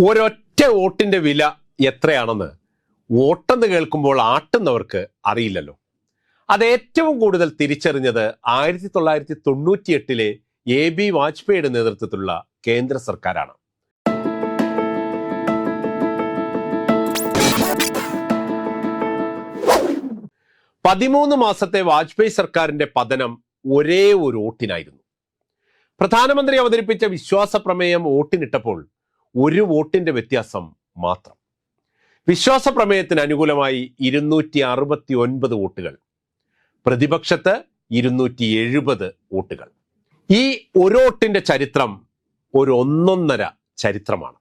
ഒരൊറ്റ വോട്ടിന്റെ വില എത്രയാണെന്ന് വോട്ടെന്ന് കേൾക്കുമ്പോൾ ആട്ടുന്നവർക്ക് അറിയില്ലല്ലോ. അത് ഏറ്റവും കൂടുതൽ തിരിച്ചറിഞ്ഞത് ആയിരത്തി തൊള്ളായിരത്തി തൊണ്ണൂറ്റിയെട്ടിലെ എ ബി വാജ്പേയിയുടെ നേതൃത്വത്തിലുള്ള കേന്ദ്ര സർക്കാരാണ്. പതിമൂന്ന് മാസത്തെ വാജ്പേയി സർക്കാരിന്റെ പതനം ഒരേ ഒരു വോട്ടിനായിരുന്നു. പ്രധാനമന്ത്രി അവതരിപ്പിച്ച വിശ്വാസ പ്രമേയം വോട്ടിനിട്ടപ്പോൾ ഒരു വോട്ടിന്റെ വ്യത്യാസം മാത്രം. വിശ്വാസ പ്രമേയത്തിന് അനുകൂലമായി ഇരുന്നൂറ്റി അറുപത്തി ഒൻപത് വോട്ടുകൾ. പ്രതിപക്ഷത്ത് ഇരുന്നൂറ്റി എഴുപത് വോട്ടുകൾ. ഈ ഒരു വോട്ടിന്റെ ചരിത്രം ഒരു ഒന്നൊന്നര ചരിത്രമാണ്.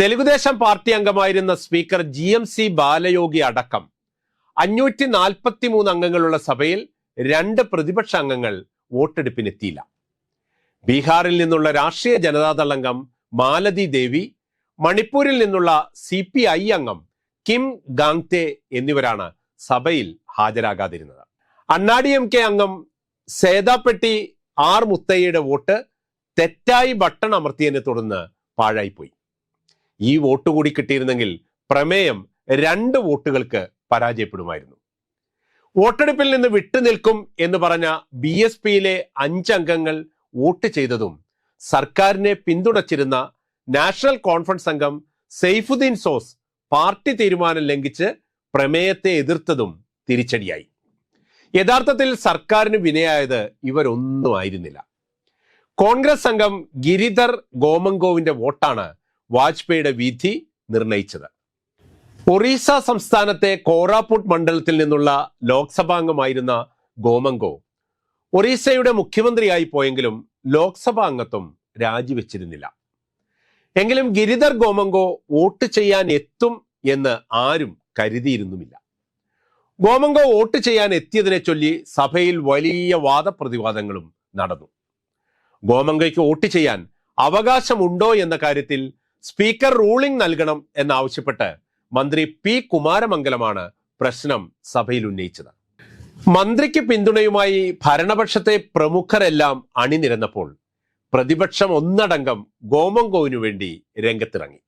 തെലുഗുദേശം പാർട്ടി അംഗമായിരുന്ന speaker G M C Balayogi അടക്കം അഞ്ഞൂറ്റി നാൽപ്പത്തി മൂന്ന് അംഗങ്ങളുള്ള സഭയിൽ രണ്ട് പ്രതിപക്ഷ അംഗങ്ങൾ വോട്ടെടുപ്പിനെത്തിയില്ല. ബീഹാറിൽ നിന്നുള്ള രാഷ്ട്രീയ ജനതാദൾ അംഗം മാലതി ദേവി മണിപ്പൂരിൽ നിന്നുള്ള സി പി ഐ അംഗം കിം ഗാങ്തെ എന്നിവരാണ് സഭയിൽ ഹാജരാകാതിരുന്നത്. അണ്ണാഡി എം കെ അംഗം സേതാപ്പെട്ടി ആർ മുത്തയ്യയുടെ വോട്ട് തെറ്റായി ബട്ടൺ അമർത്തിയതിനെ തുടർന്ന് പാഴായിപ്പോയി. ഈ വോട്ട് കൂടി കിട്ടിയിരുന്നെങ്കിൽ പ്രമേയം രണ്ട് വോട്ടുകൾക്ക് പരാജയപ്പെടുമായിരുന്നു. വോട്ടെടുപ്പിൽ നിന്ന് വിട്ടുനിൽക്കും എന്ന് പറഞ്ഞ ബി എസ് പിയിലെ അഞ്ചംഗങ്ങൾ വോട്ട് ചെയ്തതും സർക്കാരിനെ പിന്തുണച്ചിരുന്ന നാഷണൽ കോൺഫറൻസ് അംഗം സെയ്ഫുദ്ദീൻ സോസ് പാർട്ടി തീരുമാനം ലംഘിച്ച് പ്രമേയത്തെ എതിർത്തതും തിരിച്ചടിയായി. യഥാർത്ഥത്തിൽ സർക്കാരിന് വിനയായത് ഇവരൊന്നും ആയിരുന്നില്ല. കോൺഗ്രസ് അംഗം ഗിരിധർ ഗോമങ്കോവിന്റെ വോട്ടാണ് വാജ്പേയിയുടെ വിധി നിർണയിച്ചത്. ഒറീസ സംസ്ഥാനത്തെ കോറാപുട്ട് മണ്ഡലത്തിൽ നിന്നുള്ള ലോക്സഭാംഗമായിരുന്ന ഗോമങ്കോ ഒറീസയുടെ മുഖ്യമന്ത്രിയായി പോയെങ്കിലും ലോക്സഭാ അംഗത്വം രാജിവെച്ചിരുന്നില്ല. എങ്കിലും ഗിരിധർ ഗോമങ്കോ വോട്ട് ചെയ്യാൻ എത്തും എന്ന് ആരും കരുതിയിരുന്നുമില്ല. ഗോമങ്കോ വോട്ട് ചെയ്യാൻ എത്തിയതിനെ ചൊല്ലി സഭയിൽ വലിയ വാദപ്രതിവാദങ്ങളും നടന്നു. ഗോമങ്കയ്ക്ക് വോട്ട് ചെയ്യാൻ അവകാശമുണ്ടോ എന്ന കാര്യത്തിൽ സ്പീക്കർ റൂളിംഗ് നൽകണം എന്നാവശ്യപ്പെട്ട് മന്ത്രി പി കുമാരമംഗലമാണ് പ്രശ്നം സഭയിൽ ഉന്നയിച്ചത്. മന്ത്രിക്ക് പിന്തുണയുമായി ഭരണപക്ഷത്തെ പ്രമുഖരെല്ലാം അണിനിരന്നപ്പോൾ പ്രതിപക്ഷം ഒന്നടങ്കം ഗോമങ്കോവിനു വേണ്ടി രംഗത്തിറങ്ങി.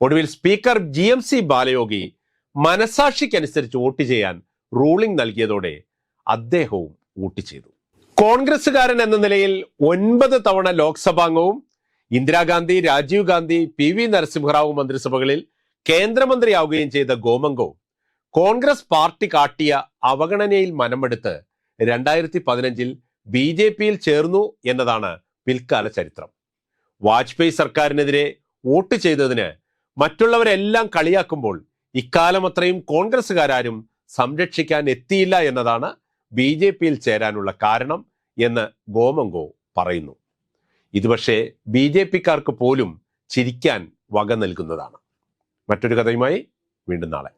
ഒടുവിൽ speaker G M C Balayogi മനസാക്ഷിക്കനുസരിച്ച് vote ചെയ്യാൻ റൂളിംഗ് നൽകിയതോടെ അദ്ദേഹവും വോട്ട് ചെയ്തു. കോൺഗ്രസുകാരൻ എന്ന നിലയിൽ ഒൻപത് തവണ ലോക്സഭാംഗവും ഇന്ദിരാഗാന്ധി രാജീവ് ഗാന്ധി പി വി നരസിംഹറാവു മന്ത്രിസഭകളിൽ കേന്ദ്രമന്ത്രിയാവുകയും ചെയ്ത ഗോമങ്കോ കോൺഗ്രസ് പാർട്ടി കാട്ടിയ അവഗണനയിൽ മനമെടുത്ത് രണ്ടായിരത്തി പതിനഞ്ചിൽ ബി ജെ പിയിൽ ചേർന്നു എന്നതാണ് പിൽക്കാല ചരിത്രം. വാജ്പേയി സർക്കാരിനെതിരെ വോട്ട് ചെയ്തതിന് മറ്റുള്ളവരെല്ലാം കളിയാക്കുമ്പോൾ ഇക്കാലം അത്രയും കോൺഗ്രസ്സുകാരും സംരക്ഷിക്കാൻ എത്തിയില്ല എന്നതാണ് ബി ജെ പിയിൽ ചേരാനുള്ള കാരണം എന്ന് ഗോമങ്കോ പറയുന്നു. ഇത് പക്ഷേ ബി ജെ പിക്കാർക്ക് പോലും ചിരിക്കാൻ വക നൽകുന്നതാണ്. മറ്റൊരു കഥയുമായി വീണ്ടും നാളെ.